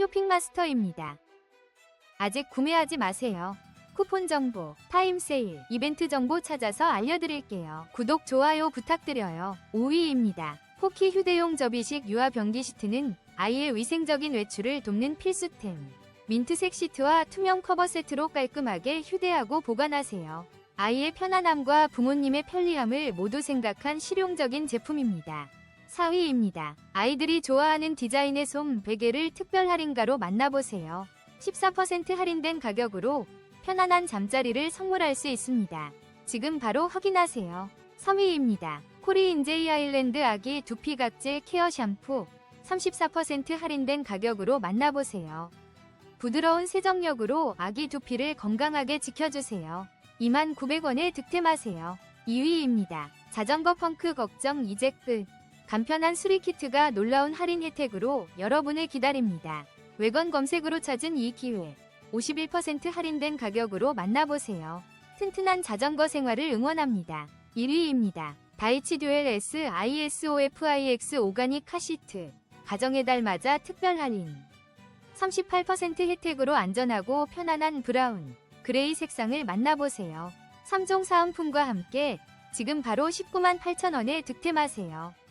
쇼핑마스터입니다. 아직 구매하지 마세요. 쿠폰 정보, 타임 세일, 이벤트 정보 찾아서 알려드릴게요. 구독, 좋아요 부탁드려요. 5위입니다. 포키 휴대용 접이식 유아 변기 시트는 아이의 위생적인 외출을 돕는 필수템. 민트색 시트와 투명 커버 세트로 깔끔하게 휴대하고 보관하세요. 아이의 편안함과 부모님의 편리함을 모두 생각한 실용적인 제품입니다. 4위입니다. 아이들이 좋아하는 디자인의 솜 베개를 특별 할인가로 만나보세요. 14% 할인된 가격으로 편안한 잠자리를 선물할 수 있습니다. 지금 바로 확인하세요. 3위입니다. 코리 인제이 아일랜드 아기 두피 각질 케어 샴푸 34% 할인된 가격으로 만나보세요. 부드러운 세정력으로 아기 두피를 건강하게 지켜주세요. 29,900원에 득템하세요. 2위입니다. 자전거 펑크 걱정 이제 끝. 간편한 수리 키트가 놀라운 할인 혜택으로 여러분을 기다립니다. 외관 검색으로 찾은 이 기회. 51% 할인된 가격으로 만나보세요. 튼튼한 자전거 생활을 응원합니다. 1위입니다. 다이치 듀엘 S ISOFIX 오가닉 카시트. 가정의 달 맞아 특별 할인. 38% 혜택으로 안전하고 편안한 브라운, 그레이 색상을 만나보세요. 3종 사은품과 함께 지금 바로 19만 8천원에 득템하세요.